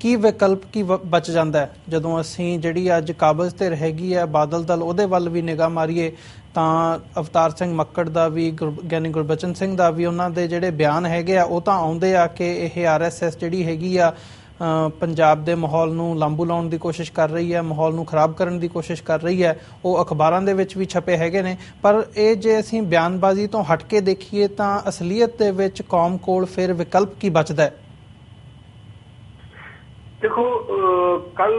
ਕੀ ਵਿਕਲਪ ਕੀ ਬਚ ਜਾਂਦਾ ਹੈ? ਜਦੋਂ ਅਸੀਂ ਜਿਹੜੀ ਅੱਜ ਕਾਬਜ਼ ਤੇ ਹੈਗੀ ਹੈ ਬਾਦਲ ਦਲ ਉਹਦੇ ਵੱਲ ਵੀ ਨਿਗਾਹ ਮਾਰੀਏ ਤਾਂ ਅਵਤਾਰ ਸਿੰਘ ਮੱਕੜ ਦਾ ਵੀ ਗਿਆਨੀ ਗੁਰਬਚਨ ਸਿੰਘ ਦਾ ਵੀ ਉਹਨਾਂ ਦੇ ਜਿਹੜੇ ਬਿਆਨ ਹੈਗੇ ਆ ਉਹ ਤਾਂ ਆਉਂਦੇ ਆ ਕਿ ਇਹ ਆਰਐਸਐਸ ਜਿਹੜੀ ਹੈਗੀ ਆ ਪੰਜਾਬ ਦੇ ਮਾਹੌਲ ਨੂੰ ਲਾਂਬੂ ਲਾਉਣ ਦੀ ਕੋਸ਼ਿਸ਼ ਕਰ ਰਹੀ ਹੈ ਮਾਹੌਲ ਨੂੰ ਖਰਾਬ ਕਰਨ ਦੀ ਕੋਸ਼ਿਸ਼ ਕਰ ਰਹੀ ਹੈ ਉਹ ਅਖਬਾਰਾਂ ਦੇ ਵਿੱਚ ਵੀ ਛਪੇ ਹੈਗੇ ਨੇ। ਪਰ ਇਹ ਜੇ ਅਸੀਂ ਬਿਆਨਬਾਜ਼ੀ ਤੋਂ ਹਟ ਕੇ ਦੇਖੀਏ ਤਾਂ ਅਸਲੀਅਤ ਦੇ ਵਿੱਚ ਕੌਮ ਕੋਲ ਫਿਰ ਵਿਕਲਪ ਕੀ ਬਚਦਾ ਹੈ? ਦੇਖੋ ਕੱਲ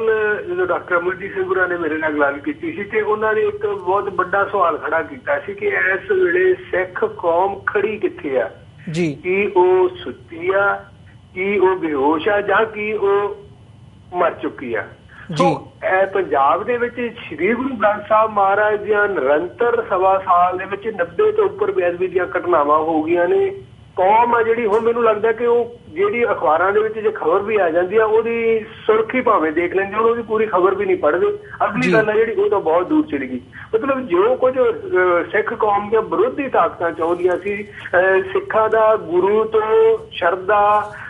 ਜਦੋਂ ਡਾਕਟਰ ਅਮਰਜੀਤ ਸਿੰਘ ਗੁਰਾਂ ਨੇ ਮੇਰੇ ਨਾਲ ਗੱਲ ਕੀਤੀ ਸੀ ਤੇ ਉਹਨਾਂ ਨੇ ਇੱਕ ਬਹੁਤ ਵੱਡਾ ਸਵਾਲ ਖੜਾ ਕੀਤਾ ਸੀ ਕਿ ਇਸ ਵੇਲੇ ਸਿੱਖ ਕੌਮ ਖੜੀ ਕਿੱਥੇ ਆ? ਜੀ। ਕੀ ਉਹ ਸੁੱਤੀ ਆ ਕੀ ਉਹ ਬੇਹੋਸ਼ ਆ ਜਾਂ ਕੀ ਉਹ ਮਰ ਚੁੱਕੀ ਆ ਜੀ। ਇਹ ਪੰਜਾਬ ਦੇ ਵਿੱਚ ਸ੍ਰੀ ਗੁਰੂ ਗ੍ਰੰਥ ਸਾਹਿਬ ਮਹਾਰਾਜ ਦੀਆਂ ਨਿਰੰਤਰ ਸਵਾ ਸਾਲ ਦੇ ਵਿੱਚ 90 ਤੋਂ ਉੱਪਰ ਬੇਅਦਬੀ ਦੀਆਂ ਘਟਨਾਵਾਂ ਹੋ ਗਈਆਂ ਨੇ ਕੌਮ ਆ ਜਿਹੜੀ ਹੁਣ ਮੈਨੂੰ ਲੱਗਦਾ ਕਿ ਉਹ ਜਿਹੜੀ ਅਖਬਾਰਾਂ ਦੇ ਵਿੱਚ ਜੇ ਖਬਰ ਵੀ ਆ ਜਾਂਦੀ ਆ ਉਹਦੀ ਸੁਰਖੀ ਭਾਵੇਂ ਦੇਖ ਲੈਂਦੇ ਹੁਣ ਉਹਦੀ ਪੂਰੀ ਖਬਰ ਵੀ ਨਹੀਂ ਪੜ੍ਹਦੇ। ਅਗਲੀ ਗੱਲ ਆ ਜਿਹੜੀ ਉਹ ਤਾਂ ਬਹੁਤ ਦੂਰ ਚਲੀ ਗਈ। ਮਤਲਬ ਜੋ ਕੁਝ ਸਿੱਖ ਕੌਮ ਦੀਆਂ ਵਿਰੋਧੀ ਤਾਕਤਾਂ ਚਾਹੁੰਦੀਆਂ ਸੀ ਸਿੱਖਾਂ ਦਾ ਗੁਰੂ ਤੋਂ ਸ਼ਰਧਾ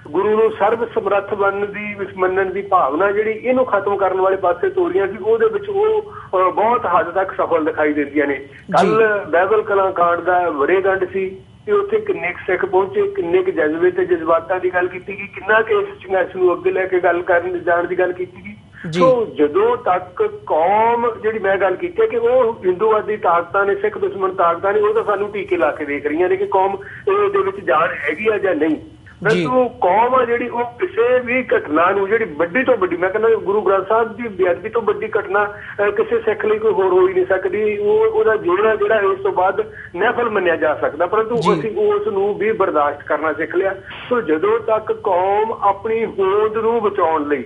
ਗੁਰੂ ਨੂੰ ਸਰਬ ਸਮਰੱਥ ਬਣਨ ਦੀ ਮੰਨਣ ਦੀ ਭਾਵਨਾ ਜਿਹੜੀ ਇਹਨੂੰ ਖਤਮ ਕਰਨ ਵਾਲੇ ਪਾਸੇ ਤੋਰੀਆਂ ਸੀ ਉਹਦੇ ਵਿੱਚ ਉਹ ਬਹੁਤ ਹੱਦ ਤੱਕ ਸਫਲ ਦਿਖਾਈ ਦਿੰਦੀਆਂ ਨੇ। ਕੱਲ ਬਾਈਬਲ ਕਲਾਂ ਕਾਂਡ ਦਾ ਵਰੇਗੰਢ ਸੀ। ਕਿ ਉੱਥੇ ਕਿੰਨੇ ਸਿੱਖ ਪਹੁੰਚੇ ਕਿੰਨੇ ਕੁ ਜਜ਼ਬੇ ਤੇ ਜਜ਼ਬਾਤਾਂ ਦੀ ਗੱਲ ਕੀਤੀ ਗਈ ਕਿੰਨਾ ਕਿ ਇਸ ਸੰਘਰਸ਼ ਨੂੰ ਅੱਗੇ ਲੈ ਕੇ ਗੱਲ ਕਰਨ ਜਾਣ ਦੀ ਗੱਲ ਕੀਤੀ ਗਈ। ਸੋ ਜਦੋਂ ਤੱਕ ਕੌਮ ਜਿਹੜੀ ਮੈਂ ਗੱਲ ਕੀਤੀ ਕਿ ਉਹ ਹਿੰਦੂਵਾਦੀ ਤਾਕਤਾਂ ਨੇ ਸਿੱਖ ਦੁਸ਼ਮਣ ਤਾਕਤਾਂ ਨੇ ਉਹ ਤਾਂ ਸਾਨੂੰ ਟੀਕੇ ਲਾ ਕੇ ਦੇਖ ਰਹੀਆਂ ਨੇ ਕਿ ਕੌਮ ਇਹਦੇ ਵਿੱਚ ਜਾਨ ਹੈਗੀ ਆ ਜਾਂ ਨਹੀਂ। ਪਰੰਤੂ ਕੌਮ ਆ ਜਿਹੜੀ ਉਹ ਕਿਸੇ ਵੀ ਘਟਨਾ ਨੂੰ ਜਿਹੜੀ ਵੱਡੀ ਤੋਂ ਵੱਡੀ ਮੈਂ ਕਹਿੰਦਾ ਗੁਰੂ ਗ੍ਰੰਥ ਸਾਹਿਬ ਦੀ ਬੇਅਦਬੀ ਤੋਂ ਵੱਡੀ ਘਟਨਾ ਕਿਸੇ ਸਿੱਖ ਲਈ ਕੋਈ ਹੋਰ ਹੋ ਹੀ ਨਹੀਂ ਸਕਦੀ। ਉਹ ਉਹਦਾ ਜੀਣਾ ਜਿਹੜਾ ਇਸ ਤੋਂ ਬਾਅਦ ਨਫਲ ਮੰਨਿਆ ਜਾ ਸਕਦਾ। ਪਰੰਤੂ। ਅਸੀਂ ਉਸ ਨੂੰ ਵੀ ਬਰਦਾਸ਼ਤ ਕਰਨਾ ਸਿੱਖ ਲਿਆ। ਸੋ ਜਦੋਂ ਤੱਕ ਕੌਮ ਆਪਣੀ ਹੋਂਦ ਨੂੰ ਬਚਾਉਣ ਲਈ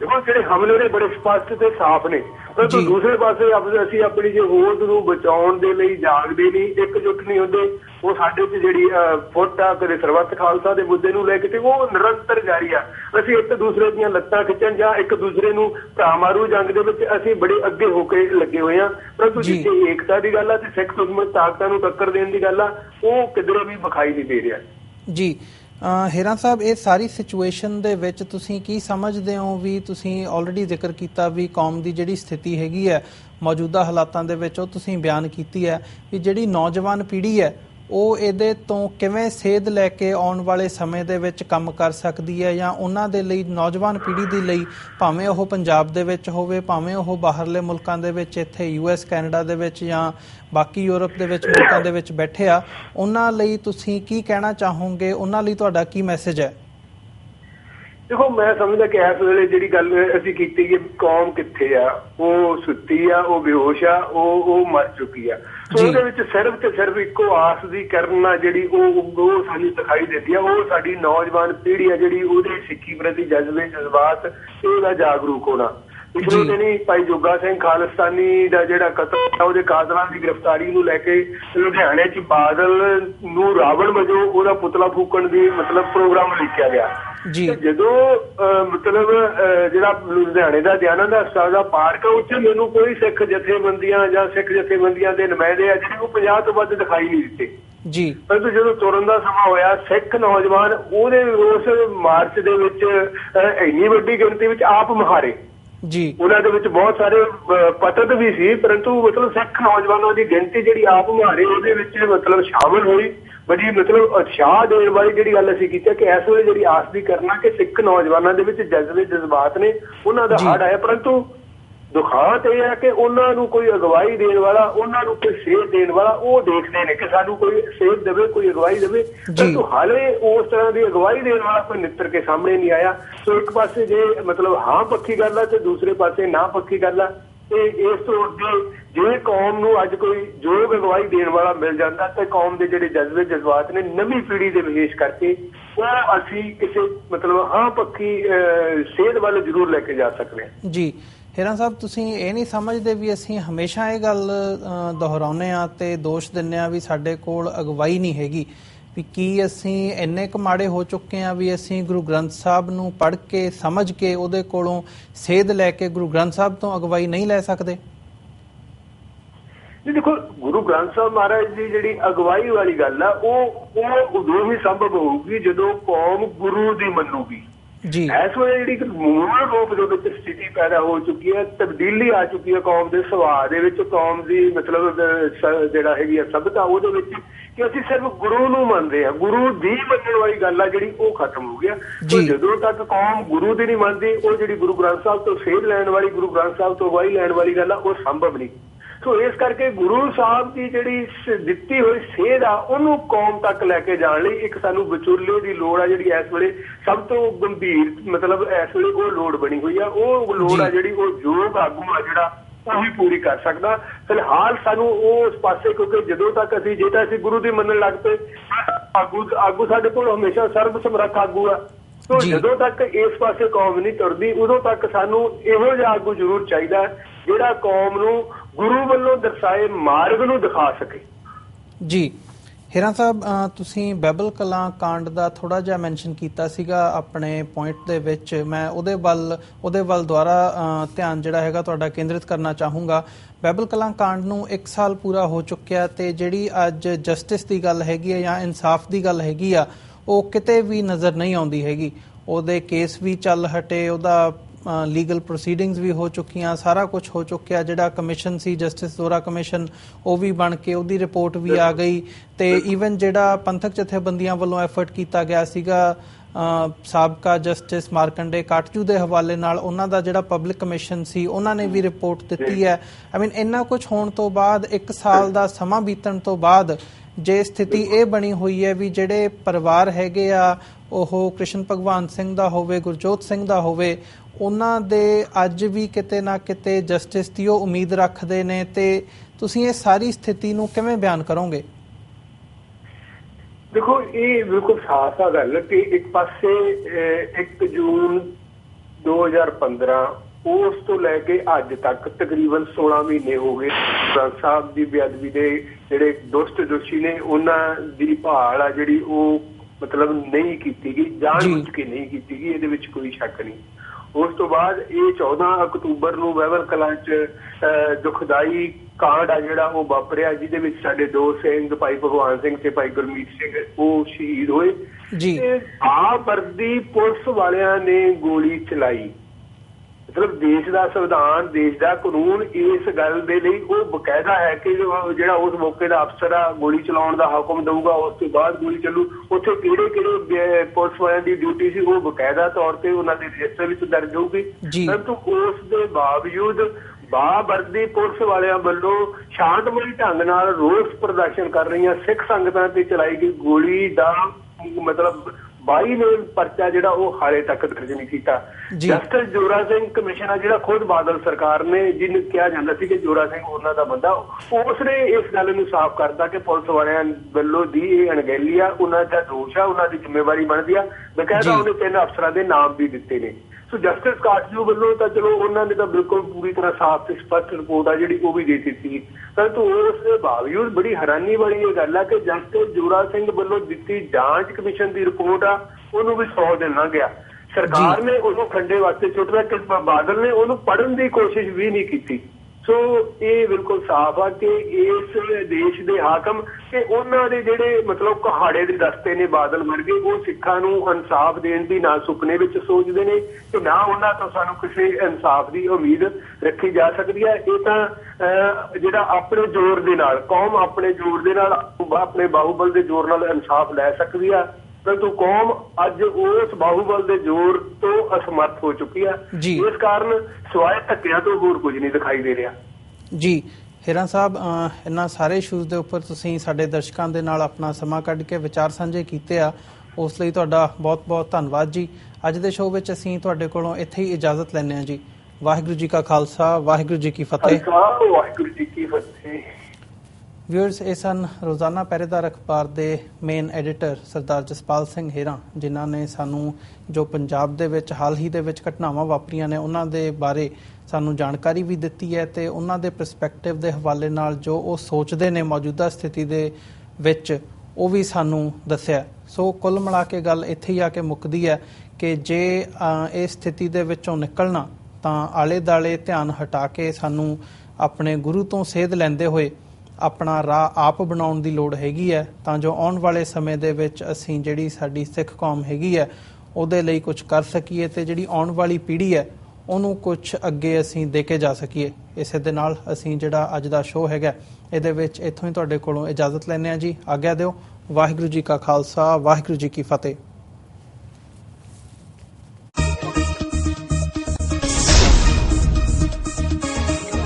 ਦੇਖੋ ਜਿਹੜੇ ਹਮਲੇ ਨੇ ਬੜੇ ਸਪਸ਼ਟ ਤੇ ਸਾਫ਼ ਨੇ। ਪਰੰਤੂ ਜੀ। ਦੂਸਰੇ ਪਾਸੇ ਅਸੀਂ ਆਪਣੀ ਜੇ ਹੋਂਦ ਨੂੰ ਬਚਾਉਣ ਦੇ ਲਈ ਜਾਗਦੇ ਨਹੀਂ ਇਕਜੁੱਟ ਨਹੀਂ ਹੁੰਦੇ ਉਹ ਸਾਡੇ 'ਚ ਜਿਹੜੀ ਫੁੱਟ ਆ ਕਦੇ ਸਰਬੱਤ ਖਾਲਸਾ ਦੇ ਮੁੱਦੇ ਨੂੰ ਲੈ ਕੇ ਤੇ ਉਹ ਨਿਰੰਤਰ ਜਾਰੀ ਆ। ਅਸੀਂ ਇੱਕ ਦੂਸਰੇ ਦੀਆਂ ਲੱਤਾਂ ਖਿੱਚਣ ਜਾਂ ਇੱਕ ਦੂਸਰੇ ਨੂੰ ਭਰਾ ਮਾਰੂ ਜੰਗ ਦੇ ਵਿੱਚ ਅਸੀਂ ਬੜੇ ਅੱਗੇ ਹੋ ਕੇ ਲੱਗੇ ਹੋਏ ਆ। ਪਰੰਤੂ ਜੀ। ਜਿੱਥੇ ਏਕਤਾ ਦੀ ਗੱਲ ਆ ਤੇ ਸਿੱਖ ਦੁਸ਼ਮਣ ਤਾਕਤਾਂ ਨੂੰ ਟੱਕਰ ਦੇਣ ਦੀ ਗੱਲ ਆ ਉਹ ਕਿਧਰੇ ਵੀ ਵਿਖਾਈ ਨਹੀਂ ਦੇ ਰਿਹਾ। ਜੀ ਹੀਰਾ ਸਾਹਿਬ ਇਹ ਸਾਰੀ ਸਿਚੁਏਸ਼ਨ ਦੇ ਵਿੱਚ ਤੁਸੀਂ ਕੀ ਸਮਝਦੇ ਹੋ ਵੀ ਤੁਸੀਂ ਆਲਰੇਡੀ ਜ਼ਿਕਰ ਕੀਤਾ ਵੀ ਕੌਮ ਦੀ ਜਿਹੜੀ ਸਥਿਤੀ ਹੈਗੀ ਹੈ ਮੌਜੂਦਾ ਹਾਲਾਤਾਂ ਦੇ ਵਿੱਚ ਉਹ ਤੁਸੀਂ ਬਿਆਨ ਕੀਤੀ ਹੈ ਵੀ ਜਿਹੜੀ ਨੌਜਵਾਨ ਪੀੜ੍ਹੀ ਹੈ ਉਹ ਇਹਦੇ ਤੋਂ ਕਿਵੇਂ ਸੇਧ ਲੈ ਕੇ ਆਉਣ ਵਾਲੇ ਸਮੇਂ ਦੇ ਵਿੱਚ ਕੰਮ ਕਰ ਸਕਦੀ ਹੈ ਜਾਂ ਉਹਨਾਂ ਦੇ ਲਈ ਨੌਜਵਾਨ ਪੀੜ੍ਹੀ ਦੇ ਲਈ ਭਾਵੇਂ ਉਹ ਪੰਜਾਬ ਦੇ ਵਿੱਚ ਹੋਵੇ, ਭਾਵੇਂ ਉਹ ਬਾਹਰਲੇ ਮੁਲਕਾਂ ਦੇ ਵਿੱਚ, ਇੱਥੇ ਯੂਐਸ ਕੈਨੇਡਾ ਦੇ ਵਿੱਚ ਜਾਂ ਬਾਕੀ ਯੂਰਪ ਦੇ ਵਿੱਚ, ਮੁਲਕਾਂ ਦੇ ਵਿੱਚ ਬੈਠੇ ਆ, ਉਹਨਾਂ ਲਈ ਤੁਸੀਂ ਕੀ ਕਹਿਣਾ ਚਾਹੋਗੇ? ਉਹਨਾਂ ਲਈ ਤੁਹਾਡਾ ਕੀ ਮੈਸੇਜ ਹੈ? ਦੇਖੋ ਮੈਂ ਸਮਝਦਾ ਕਿ ਇਸ ਵੇਲੇ ਜਿਹੜੀ ਗੱਲ ਅਸੀਂ ਕੀਤੀ ਕਿ ਕੌਮ ਕਿੱਥੇ ਆ ਉਹ ਸੁੱਤੀ ਆ ਉਹ ਬੇਹੋਸ਼ ਆ ਉਹ ਉਹ ਮਰ ਚੁੱਕੀ ਆ ਸੋ। ਉਹਦੇ ਵਿੱਚ ਸਿਰਫ ਤੇ ਸਿਰਫ ਇੱਕੋ ਆਸ ਦੀ ਕਰਨ ਆ ਜਿਹੜੀ ਉਹ ਉਹ ਸਾਨੂੰ ਦਿਖਾਈ ਦਿੰਦੀ ਆ ਉਹ ਸਾਡੀ ਨੌਜਵਾਨ ਪੀੜ੍ਹੀ ਆ ਜਿਹੜੀ ਉਹਦੇ ਸਿੱਖੀ ਪ੍ਰਤੀ ਜਜ਼ਬੇ ਜਜ਼ਬਾਤ ਉਹਦਾ ਜਾਗਰੂਕ ਹੋਣਾ ਪਿਛਲੇ। ਦਿਨੀ ਭਾਈ ਜੋਗਾ ਸਿੰਘ ਖਾਲਸਤਾਨੀ ਦਾ ਜਿਹੜਾ ਕਤਲ ਆ ਉਹਦੇ ਕਾਤਲਾਂ ਦੀ ਗ੍ਰਿਫਤਾਰੀ ਨੂੰ ਲੈ ਕੇ ਲੁਧਿਆਣੇ 'ਚ ਬਾਦਲ ਨੂੰ ਰਾਵਣ ਵਜੋਂ ਉਹਦਾ ਪੁਤਲਾ ਫੂਕਣ ਦੀ ਮਤਲਬ ਪ੍ਰੋਗਰਾਮ ਲਿਖਿਆ ਗਿਆ ਜੀ। ਜਦੋਂ ਮਤਲਬ ਜਿਹੜਾ ਲੁਧਿਆਣੇ ਦਾ ਦਿਆਨੰਦ ਹਸਪਤਾਲ ਦਾ ਪਾਰਕ ਆ ਉੱਥੇ ਮੈਨੂੰ ਕੋਈ ਸਿੱਖ ਜਥੇਬੰਦੀਆਂ ਜਾਂ ਸਿੱਖ ਜਥੇਬੰਦੀਆਂ ਦੇ ਨੁਮਾਇੰਦੇ ਆ ਜਿਹੜੇ ਉਹ 50 ਤੋਂ ਵੱਧ ਦਿਖਾਈ ਨਹੀਂ ਦਿੱਤੇ। ਜੀ। ਪਰੰਤੂ ਜਦੋਂ ਤੁਰਨ ਦਾ ਸਮਾਂ ਹੋਇਆ ਸਿੱਖ ਨੌਜਵਾਨ ਉਹਦੇ ਉਸ ਮਾਰਚ ਦੇ ਵਿੱਚ ਇੰਨੀ ਵੱਡੀ ਗਿਣਤੀ ਵਿੱਚ ਆਪ ਮਹਾਰੇ। ਜੀ। ਉਹਨਾਂ ਦੇ ਵਿੱਚ ਬਹੁਤ ਸਾਰੇ ਪਤਤ ਵੀ ਸੀ ਪਰੰਤੂ ਮਤਲਬ ਸਿੱਖ ਨੌਜਵਾਨਾਂ ਦੀ ਗਿਣਤੀ ਜਿਹੜੀ ਆਪ ਮੁਹਾਰੇ ਉਹਦੇ ਵਿੱਚ ਮਤਲਬ ਸ਼ਾਮਲ ਹੋਈ। ਬੜੀ ਮਤਲਬ ਉਤਸ਼ਾਹ ਦੇਣ ਵਾਲੀ ਜਿਹੜੀ ਗੱਲ ਅਸੀਂ ਕੀਤੀ ਹੈ ਕਿ ਇਸ ਵੇਲੇ ਜਿਹੜੀ ਆਸ ਦੀ ਕਰਨਾ ਕਿ ਸਿੱਖ ਨੌਜਵਾਨਾਂ ਦੇ ਵਿੱਚ ਜਜ਼ਬੇ ਜਜ਼ਬਾਤ ਨੇ ਉਹਨਾਂ ਦਾ। ਹੜ ਆਇਆ। ਪਰੰਤੂ ਦੁਖਾਂਤ ਇਹ ਹੈ ਕਿ ਉਹਨਾਂ ਨੂੰ ਕੋਈ ਅਗਵਾਈ ਦੇਣ ਵਾਲਾ ਉਹਨਾਂ ਨੂੰ ਕੋਈ ਸੇਧ ਦੇਣ ਵਾਲਾ ਉਹ ਦੇਖਦੇ ਨੇ ਕਿ ਸਾਨੂੰ ਕੋਈ ਸੇਧ ਦੇਵੇ ਕੋਈ ਅਗਵਾਈ ਦੇਵੇ। ਪਰੰਤੂ ਹਾਲੇ ਉਸ ਤਰ੍ਹਾਂ ਦੀ ਅਗਵਾਈ ਦੇਣ ਵਾਲਾ ਕੋਈ ਨਿੱਤਰ ਕੇ ਸਾਹਮਣੇ ਨਹੀਂ ਆਇਆ। ਸੋ ਇੱਕ ਪਾਸੇ ਜੇ ਮਤਲਬ ਹਾਂ ਪੱਕੀ ਗੱਲ ਆ ਤੇ ਦੂਸਰੇ ਪਾਸੇ ਨਾ ਪੱਕੀ ਗੱਲ ਆ ਤੇ ਇਸ ਤੋਂ ਅੱਗੇ ਜੇ ਕੌਮ ਨੂੰ ਅੱਜ ਕੋਈ ਯੋਗ ਅਗਵਾਈ ਦੇਣ ਵਾਲਾ ਮਿਲ ਜਾਂਦਾ, ਤੇ ਕੌਮ ਦੇ ਜਿਹੜੇ ਜਜ਼ਬੇ, ਜਜ਼ਬਾਤ ਨੇ ਨਵੀਂ ਪੀੜ੍ਹੀ ਦੇ ਵਿਸ਼ੇਸ਼ ਕਰਕੇ, ਉਹ ਅਸੀਂ ਕਿਸੇ ਮਤਲਬ ਹਾਂ ਪੱਕੀ ਸੇਧ ਵੱਲ ਜ਼ਰੂਰ ਲੈ ਕੇ ਜਾ ਸਕਦੇ ਹਾਂ। ਜੀ, ਹੇਰਾ ਸਾਹਿਬ, ਤੁਸੀਂ ਇਹ ਨਹੀਂ ਸਮਝਦੇ ਵੀ ਅਸੀਂ ਹਮੇਸ਼ਾ ਇਹ ਗੱਲ ਦੁਹਰਾਉਂਦੇ ਆ ਤੇ ਦੋਸ਼ ਦਿੰਨੇ ਆ ਵੀ ਸਾਡੇ ਕੋਲ ਅਗਵਾਈ ਨਹੀਂ ਹੈਗੀ। ਵੀ ਕੀ ਅਸੀਂ ਇੰਨੇ ਕੁ ਮਾੜੇ ਹੋ ਚੁੱਕੇ ਆ ਵੀ ਅਸੀਂ ਗੁਰੂ ਗ੍ਰੰਥ ਸਾਹਿਬ ਨੂੰ ਪੜ੍ਹ ਕੇ, ਸਮਝ ਕੇ ਉਹਦੇ ਕੋਲੋਂ ਸੇਧ ਲੈ ਕੇ ਗੁਰੂ ਗ੍ਰੰਥ ਸਾਹਿਬ ਤੋਂ ਅਗਵਾਈ ਨਹੀਂ ਲੈ ਸਕਦੇ? ਜੀ ਦੇਖੋ, ਗੁਰੂ ਗ੍ਰੰਥ ਸਾਹਿਬ ਮਹਾਰਾਜ ਦੀ ਜਿਹੜੀ ਅਗਵਾਈ ਵਾਲੀ ਗੱਲ ਆ, ਉਹ ਉਹ ਉਦੋਂ ਹੀ ਸੰਭਵ ਹੋਊਗੀ ਜਦੋਂ ਕੌਮ ਗੁਰੂ ਦੀ ਮੰਨੂਗੀ। ਜੀ। ਇਸ ਵੇਲੇ ਜਿਹੜੀ ਮੂਲ ਰੂਪ ਦੇ ਵਿੱਚ ਸਥਿਤੀ ਪੈਦਾ ਹੋ ਚੁੱਕੀ ਹੈ ਤਬਦੀਲੀ ਆ ਚੁੱਕੀ ਹੈ ਕੌਮ ਦੇ ਸੁਭਾਅ ਦੇ ਵਿੱਚ ਕੌਮ ਦੀ ਮਤਲਬ ਜਿਹੜਾ ਹੈਗੀ ਆ ਸਭਤਾ ਉਹਦੇ ਵਿੱਚ ਕਿ ਅਸੀਂ ਸਿਰਫ ਗੁਰੂ ਨੂੰ ਮੰਨਦੇ ਆ ਗੁਰੂ ਦੀ ਮੰਨਣ ਵਾਲੀ ਗੱਲ ਆ ਜਿਹੜੀ ਉਹ ਖਤਮ ਹੋ ਗਿਆ। ਜਦੋਂ ਤੱਕ ਕੌਮ ਗੁਰੂ ਦੀ ਨਹੀਂ ਮੰਨਦੀ ਉਹ ਜਿਹੜੀ ਗੁਰੂ ਗ੍ਰੰਥ ਸਾਹਿਬ ਤੋਂ ਸੇਧ ਲੈਣ ਵਾਲੀ ਗੁਰੂ ਗ੍ਰੰਥ ਸਾਹਿਬ ਤੋਂ ਅਗਵਾਈ ਲੈਣ ਵਾਲੀ ਗੱਲ ਆ ਉਹ ਸੰਭਵ ਨਹੀਂ। ਸੋ ਇਸ ਕਰਕੇ ਗੁਰੂ ਸਾਹਿਬ ਦੀ ਜਿਹੜੀ ਸ- ਦਿੱਤੀ ਹੋਈ ਸੇਧ ਆ ਉਹਨੂੰ ਕੌਮ ਤੱਕ ਲੈ ਕੇ ਜਾਣ ਲਈ ਇੱਕ ਸਾਨੂੰ ਵਿਚੋਲੇ ਦੀ ਲੋੜ ਆ ਜਿਹੜੀ ਇਸ ਵੇਲੇ ਸਭ ਤੋਂ ਗੰਭੀਰ ਮਤਲਬ ਇਸ ਵੇਲੇ ਉਹ ਲੋੜ ਬਣੀ ਹੋਈ ਆ ਉਹ ਲੋੜ ਆ। ਜਿਹੜੀ ਉਹ ਯੋਗ ਆਗੂ ਆ ਜਿਹੜਾ ਉਹ ਹੀ ਪੂਰੀ ਕਰ ਸਕਦਾ ਫਿਲਹਾਲ ਸਾਨੂੰ ਉਹ ਉਸ ਪਾਸੇ ਕਿਉਂਕਿ ਜਦੋਂ ਤੱਕ ਅਸੀਂ ਜੇ ਤਾਂ ਅਸੀਂ ਗੁਰੂ ਦੀ ਮੰਨਣ ਲੱਗ ਪਏ ਆਗੂ ਆਗੂ ਸਾਡੇ ਕੋਲ ਹਮੇਸ਼ਾ ਸਰਬ ਸਮਰੱਥ ਆਗੂ ਆ ਜੀ। ਜਦੋਂ ਤੱਕ ਇਸ ਪਾਸੇ ਕੌਮ ਨਹੀਂ ਤੁਰਦੀ ਉਦੋਂ ਤੱਕ ਸਾਨੂੰ ਇਹੋ ਜਿਹਾ ਆਗੂ ਜ਼ਰੂਰ ਚਾਹੀਦਾ ਜਿਹੜਾ ਕੌਮ ਨੂੰ ਗੁਰੂ ਵੱਲੋਂ ਦਰਸਾਏ ਮਾਰਗ ਨੂੰ ਦਿਖਾ ਸਕੇ। ਜੀ ਹੀਰਾ ਸਾਹਿਬ ਤੁਸੀਂ ਬਾਈਬਲ ਕਲਾਂ ਕਾਂਡ ਦਾ ਥੋੜਾ ਜਿਹਾ ਮੈਂਸ਼ਨ ਕੀਤਾ ਸੀਗਾ ਆਪਣੇ ਪੁਆਇੰਟ ਦੇ ਵਿੱਚ। ਮੈਂ ਉਹਦੇ ਵੱਲ ਉਹਦੇ ਵੱਲ ਦੁਆਰਾ ਧਿਆਨ ਜਿਹੜਾ ਹੈਗਾ ਤੁਹਾਡਾ ਕੇਂਦਰਿਤ ਕਰਨਾ ਚਾਹੂੰਗਾ। ਬਾਈਬਲ ਕਲਾਂ ਕਾਂਡ ਨੂੰ 1 ਸਾਲ ਪੂਰਾ ਹੋ ਚੁੱਕਿਆ ਤੇ ਜਿਹੜੀ ਅੱਜ ਜਸਟਿਸ ਦੀ ਗੱਲ ਹੈਗੀ ਹੈ ਜਾਂ ਇਨਸਾਫ ਦੀ ਗੱਲ ਹੈਗੀ ਆ, ਉਹ ਕਿਤੇ ਵੀ ਨਜ਼ਰ ਨਹੀਂ ਆਉਂਦੀ ਹੈਗੀ। ਉਹਦੇ ਕੇਸ ਵੀ ਚੱਲ ਹਟੇ, ਉਹਦਾ ਲੀਗਲ ਪ੍ਰੋਸੀਡਿੰਗਸ ਵੀ ਹੋ ਚੁੱਕੀਆਂ ਸਾਰਾ ਕੁਝ ਹੋ ਚੁੱਕਿਆ ਜਿਹੜਾ ਕਮਿਸ਼ਨ ਸੀ ਜਸਟਿਸ ਦੋਰਾ ਕਮਿਸ਼ਨ ਉਹ ਵੀ ਬਣ ਕੇ ਉਹਦੀ ਰਿਪੋਰਟ ਵੀ ਆ ਗਈ ਤੇ ਈਵਨ ਜਿਹੜਾ ਪੰਥਕ ਜਥੇਬੰਦੀਆਂ ਵੱਲੋਂ ਐਫਰਟ ਕੀਤਾ ਗਿਆ ਸੀਗਾ ਸਾਬਕਾ ਜਸਟਿਸ ਮਾਰਕੰਡੇ ਕਾਟਜੂ ਦੇ ਹਵਾਲੇ ਨਾਲ ਉਹਨਾਂ ਦਾ ਜਿਹੜਾ ਪਬਲਿਕ ਕਮਿਸ਼ਨ ਸੀ ਉਹਨਾਂ ਨੇ ਵੀ ਰਿਪੋਰਟ ਦਿੱਤੀ ਹੈ। ਆਈ ਮੀਨ ਇੰਨਾ ਕੁਝ ਹੋਣ ਤੋਂ ਬਾਅਦ 1 ਸਾਲ ਦਾ ਸਮਾਂ ਬੀਤਣ ਤੋਂ ਬਾਅਦ ਜੇ ਸਥਿਤੀ ਇਹ ਬਣੀ ਹੋਈ ਹੈ ਵੀ ਜਿਹੜੇ ਪਰਿਵਾਰ ਹੈਗੇ ਆ ਉਹ ਕ੍ਰਿਸ਼ਨ ਭਗਵਾਨ ਸਿੰਘ ਦਾ ਹੋਵੇ ਗੁਰਜੋਤ ਸਿੰਘ ਦਾ ਹੋਵੇ ਉਹਨਾਂ ਦੇ ਅੱਜ ਵੀ ਕਿਤੇ ਨਾ ਕਿਤੇ ਜਸਟਿਸ ਦੀ ਉਹ ਉਮੀਦ ਰੱਖਦੇ ਨੇ ਤੇ ਤੁਸੀਂ ਇਹ ਸਾਰੀ ਸਥਿਤੀ ਨੂੰ ਕਿਵੇਂ ਬਿਆਨ ਕਰੋਗੇ? ਦੇਖੋ ਇਹ ਬਿਲਕੁਲ ਸਾਫ਼ ਆ ਗੱਲ ਕਿ ਇੱਕ ਪਾਸੇ ਅਹ, 1 ਜੂਨ 2015 ਉਸ ਤੋਂ ਲੈ ਕੇ ਅੱਜ ਤੱਕ ਤਕਰੀਬਨ 16 ਮਹੀਨੇ ਹੋ ਗਏ। ਗ੍ਰੰਥ ਸਾਹਿਬ ਦੀ ਬੇਅਦਬੀ ਦੇ ਜਿਹੜੇ ਦੁਸ਼ਟ ਦੋਸ਼ੀ ਨੇ ਉਹਨਾਂ ਦੀ ਭਾਲ ਆ ਜਿਹੜੀ ਉਹ ਮਤਲਬ ਨਹੀਂ ਕੀਤੀ ਗਈ ਜਾਣ ਬੁੱਝ ਕੇ ਨਹੀਂ ਕੀਤੀ ਗਈ ਇਹਦੇ ਵਿੱਚ ਕੋਈ ਸ਼ੱਕ ਨਹੀਂ। ਉਸ ਤੋਂ ਬਾਅਦ ਇਹ 14 ਅਕਤੂਬਰ ਨੂੰ ਵੈਵਲ ਕਲਾਂ ਚ ਦੁਖਦਾਈ ਕਾਂਡ ਆ ਜਿਹੜਾ ਉਹ ਵਾਪਰਿਆ ਜਿਹਦੇ ਵਿੱਚ ਸਾਡੇ ਦੋ ਸਿੰਘ ਭਾਈ ਭਗਵਾਨ ਸਿੰਘ ਤੇ ਭਾਈ ਗੁਰਮੀਤ ਸਿੰਘ ਉਹ ਸ਼ਹੀਦ ਹੋਏ। ਜੀ। ਆ ਵਰਦੀ ਪੁਲਿਸ ਵਾਲਿਆਂ ਨੇ ਗੋਲੀ ਚਲਾਈ। ਮਤਲਬ ਦੇਸ਼ ਦਾ ਸੰਵਿਧਾਨ ਦੇਸ਼ ਦਾ ਕਾਨੂੰਨ ਇਸ ਗੱਲ ਦੇ ਲਈ ਉਹ ਬਕਾਇਦਾ ਹੈ ਕਿ ਜਿਹੜਾ ਉਸ ਮੌਕੇ ਦਾ ਅਫਸਰ ਆ ਗੋਲੀ ਚਲਾਉਣ ਦਾ ਹੁਕਮ ਦਊਗਾ ਉਸ ਤੋਂ ਬਾਅਦ ਗੋਲੀ ਚੱਲੂ ਉੱਥੇ ਕਿਹੜੇ ਕਿਹੜੇ ਪੁਲਿਸ ਵਾਲਿਆਂ ਦੀ ਡਿਊਟੀ ਸੀ ਉਹ ਬਕਾਇਦਾ ਤੌਰ ਤੇ ਉਹਨਾਂ ਦੇ ਰਜਿਸਟਰ ਵਿੱਚ ਦਰਜ ਹੋਊਗੀ। ਪਰੰਤੂ ਉਸ ਦੇ ਬਾਵਜੂਦ ਬਾਵਰਦੀ ਪੁਲਿਸ ਵਾਲਿਆਂ ਵੱਲੋਂ ਸ਼ਾਂਤਮਈ ਢੰਗ ਨਾਲ ਰੋਸ ਪ੍ਰਦਰਸ਼ਨ ਕਰ ਰਹੀਆਂ ਸਿੱਖ ਸੰਗਤਾਂ ਤੇ ਚਲਾਈ ਗਈ ਗੋਲੀ ਦਾ ਮਤਲਬ 22 ਨੇ ਪਰਚਾ ਜਿਹੜਾ ਉਹ ਹਾਲੇ ਤੱਕ ਦਰਜ ਨਹੀਂ ਕੀਤਾ। ਜਸਟਿਸ ਜੋਰਾ ਸਿੰਘ ਕਮਿਸ਼ਨ ਆ ਜਿਹੜਾ ਖੁਦ ਬਾਦਲ ਸਰਕਾਰ ਨੇ ਜਿਹਨੂੰ ਕਿਹਾ ਜਾਂਦਾ ਸੀ ਕਿ ਜੋਰਾ ਸਿੰਘ ਉਹਨਾਂ ਦਾ ਬੰਦਾ ਉਸ ਨੇ ਇਸ ਗੱਲ ਨੂੰ ਸਾਫ਼ ਕਰਤਾ ਕਿ ਪੁਲਿਸ ਵਾਲਿਆਂ ਵੱਲੋਂ ਦੀ ਇਹ ਅਣਗਹਿਲੀ ਆ ਉਹਨਾਂ ਦਾ ਦੋਸ਼ ਆ ਉਹਨਾਂ ਦੀ ਜ਼ਿੰਮੇਵਾਰੀ ਬਣਦੀ ਆ ਬਕਾਇਦਾ। ਉਹਨੇ ਤਿੰਨ ਅਫਸਰਾਂ ਦੇ ਨਾਮ ਵੀ ਦਿੱਤੇ ਨੇ ਸੋ ਜਸਟਿਸ ਕਾਟਜੂ ਵੱਲੋਂ ਤਾਂ ਚਲੋ ਉਹਨਾਂ ਨੇ ਤਾਂ ਬਿਲਕੁਲ ਪੂਰੀ ਤਰ੍ਹਾਂ ਸਾਫ਼ ਤੇ ਸਪਸ਼ਟ ਰਿਪੋਰਟ ਆ ਜਿਹੜੀ ਉਹ ਵੀ ਦੇ ਦਿੱਤੀ ਪਰੰਤੂ ਉਸ ਦੇ ਬਾਵਜੂਦ ਬੜੀ ਹੈਰਾਨੀ ਵਾਲੀ ਇਹ ਗੱਲ ਆ ਕਿ ਜਸਟਿਸ ਜੋਰਾ ਸਿੰਘ ਵੱਲੋਂ ਦਿੱਤੀ ਜਾਂਚ ਕਮਿਸ਼ਨ ਦੀ ਰਿਪੋਰਟ ਆ ਉਹਨੂੰ ਵੀ 100 ਦਿਨ ਲੰਘ ਗਿਆ। ਸਰਕਾਰ ਨੇ ਉਹਨੂੰ ਖੰਡੇ ਵਾਸਤੇ ਛੁੱਟਦਾ ਕਿ ਬਾਦਲ ਨੇ ਉਹਨੂੰ ਪੜਨ ਦੀ ਕੋਸ਼ਿਸ਼ ਵੀ ਨਹੀਂ ਕੀਤੀ। ਸੋ ਇਹ ਬਿਲਕੁਲ ਸਾਫ਼ ਆ ਕਿ ਇਸ ਦੇਸ਼ ਦੇ ਹਾਕਮ ਤੇ ਉਹਨਾਂ ਦੇ ਜਿਹੜੇ ਮਤਲਬ ਕਹਾੜੇ ਦੇ ਦਸਤੇ ਨੇ ਬਾਦਲ ਵਰਗੇ ਉਹ ਸਿੱਖਾਂ ਨੂੰ ਇਨਸਾਫ ਦੇਣ ਦੀ ਨਾ ਸੁਪਨੇ ਵਿੱਚ ਸੋਚਦੇ ਨੇ ਤੇ ਨਾ ਉਹਨਾਂ ਤੋਂ ਸਾਨੂੰ ਕਿਸੇ ਇਨਸਾਫ ਦੀ ਉਮੀਦ ਰੱਖੀ ਜਾ ਸਕਦੀ ਹੈ। ਇਹ ਤਾਂ ਅਹ, ਜਿਹੜਾ ਆਪਣੇ ਜ਼ੋਰ ਦੇ ਨਾਲ ਕੌਮ ਆਪਣੇ ਜ਼ੋਰ ਦੇ ਨਾਲ ਆਪਣੇ ਬਾਹੂਬਲ ਦੇ ਜ਼ੋਰ ਨਾਲ ਇਨਸਾਫ ਲੈ ਸਕਦੀ ਆ। ਪਰੰਤੂ ਕੌਮ ਅੱਜ ਉਸ ਬਾਹੂਬਲ ਦੇ ਜ਼ੋਰ ਤੋਂ ਅਸਮਰਥ ਹੋ ਚੁੱਕੀ ਆ। ਇਸ ਕਾਰਨ ਸਿਵਾਏ ਧੱਕਿਆਂ ਤੋਂ ਹੋਰ ਕੁਝ ਨਹੀਂ ਦਿਖਾਈ ਦੇ ਰਿਹਾ। ਜੀ ਹੀਰਾ ਸਾਹਿਬ ਇਹਨਾਂ ਸਾਰੇ ਇਸ਼ੂਜ਼ ਦੇ ਉੱਪਰ ਤੁਸੀਂ ਸਾਡੇ ਦਰਸ਼ਕਾਂ ਦੇ ਨਾਲ ਆਪਣਾ ਸਮਾਂ ਕੱਢ ਕੇ ਵਿਚਾਰ ਸਾਂਝੇ ਕੀਤੇ ਆ। ਉਸ ਲਈ ਤੁਹਾਡਾ ਬਹੁਤ-ਬਹੁਤ ਧੰਨਵਾਦ ਜੀ। ਅੱਜ ਦੇ ਸ਼ੋਅ ਵਿੱਚ ਅਸੀਂ ਤੁਹਾਡੇ ਕੋਲੋਂ ਇੱਥੇ ਹੀ ਇਜਾਜ਼ਤ ਲੈਂਦੇ ਹਾਂ ਜੀ। ਵਾਹਿਗੁਰੂ ਜੀ ਕਾ ਖਾਲਸਾ ਵਾਹਿਗੁਰੂ ਜੀ ਕੀ ਫਤਿਹ। ਵਾਹਿਗੁਰੂ ਜੀ ਕੀ ਫਤਿਹ। ਵਿਊਅਰਸ ਇਹ ਸਨ ਰੋਜ਼ਾਨਾ ਪਹਿਰੇਦਾਰ ਅਖਬਾਰ ਦੇ ਮੇਨ ਐਡੀਟਰ ਸਰਦਾਰ ਜਸਪਾਲ ਸਿੰਘ ਹੇਰਾ ਜਿਨ੍ਹਾਂ ਨੇ ਸਾਨੂੰ ਜੋ ਪੰਜਾਬ ਦੇ ਵਿੱਚ ਹਾਲ ਹੀ ਦੇ ਵਿੱਚ ਘਟਨਾਵਾਂ ਵਾਪਰੀਆਂ ਨੇ ਉਹਨਾਂ ਦੇ ਬਾਰੇ ਸਾਨੂੰ ਜਾਣਕਾਰੀ ਵੀ ਦਿੱਤੀ ਹੈ ਤੇ ਉਹਨਾਂ ਦੇ ਪਰਸਪੈਕਟਿਵ ਦੇ ਹਵਾਲੇ ਨਾਲ ਜੋ ਉਹ ਸੋਚਦੇ ਨੇ ਮੌਜੂਦਾ ਸਥਿਤੀ ਦੇ ਵਿੱਚ ਉਹ ਵੀ ਸਾਨੂੰ ਦੱਸਿਆ। ਸੋ ਕੁੱਲ ਮਿਲਾ ਕੇ ਗੱਲ ਇੱਥੇ ਹੀ ਆ ਕੇ ਮੁੱਕਦੀ ਹੈ ਕਿ ਜੇ ਅ, ਇਸ ਸਥਿਤੀ ਦੇ ਵਿੱਚੋਂ ਨਿਕਲਣਾ ਤਾਂ ਆਲੇ ਦਾਲੇ ਧਿਆਨ ਹਟਾ ਕੇ ਸਾਨੂੰ ਆਪਣੇ ਗੁਰੂ ਤੋਂ ਸੇਧ ਲੈਂਦੇ ਹੋਏ ਆਪਣਾ ਰਾਹ ਆਪ ਬਣਾਉਣ ਦੀ ਲੋੜ ਹੈਗੀ ਹੈ, ਤਾਂ ਜੋ ਆਉਣ ਵਾਲੇ ਸਮੇਂ ਦੇ ਵਿੱਚ ਅਸੀਂ ਜਿਹੜੀ ਸਾਡੀ ਸਿੱਖ ਕੌਮ ਹੈਗੀ ਹੈ, ਉਹਦੇ ਲਈ ਕੁਝ ਕਰ ਸਕੀਏ ਤੇ ਜਿਹੜੀ ਆਉਣ ਵਾਲੀ ਪੀੜ੍ਹੀ ਹੈ, ਉਹਨੂੰ ਕੁਝ ਅੱਗੇ ਅਸੀਂ ਦੇ ਕੇ ਜਾ ਸਕੀਏ। ਇਸੇ ਦੇ ਨਾਲ ਅਸੀਂ ਜਿਹੜਾ ਅੱਜ ਦਾ ਸ਼ੋਅ ਹੈਗਾ, ਇਹਦੇ ਵਿੱਚ ਇੱਥੋਂ ਹੀ ਤੁਹਾਡੇ ਕੋਲੋਂ ਇਜਾਜ਼ਤ ਲੈਂਦੇ ਹਾਂ ਜੀ। ਆਗਿਆ ਦਿਓ। ਵਾਹਿਗੁਰੂ ਜੀ ਕਾ ਖਾਲਸਾ, ਵਾਹਿਗੁਰੂ ਜੀ ਕੀ ਫਤਿਹ।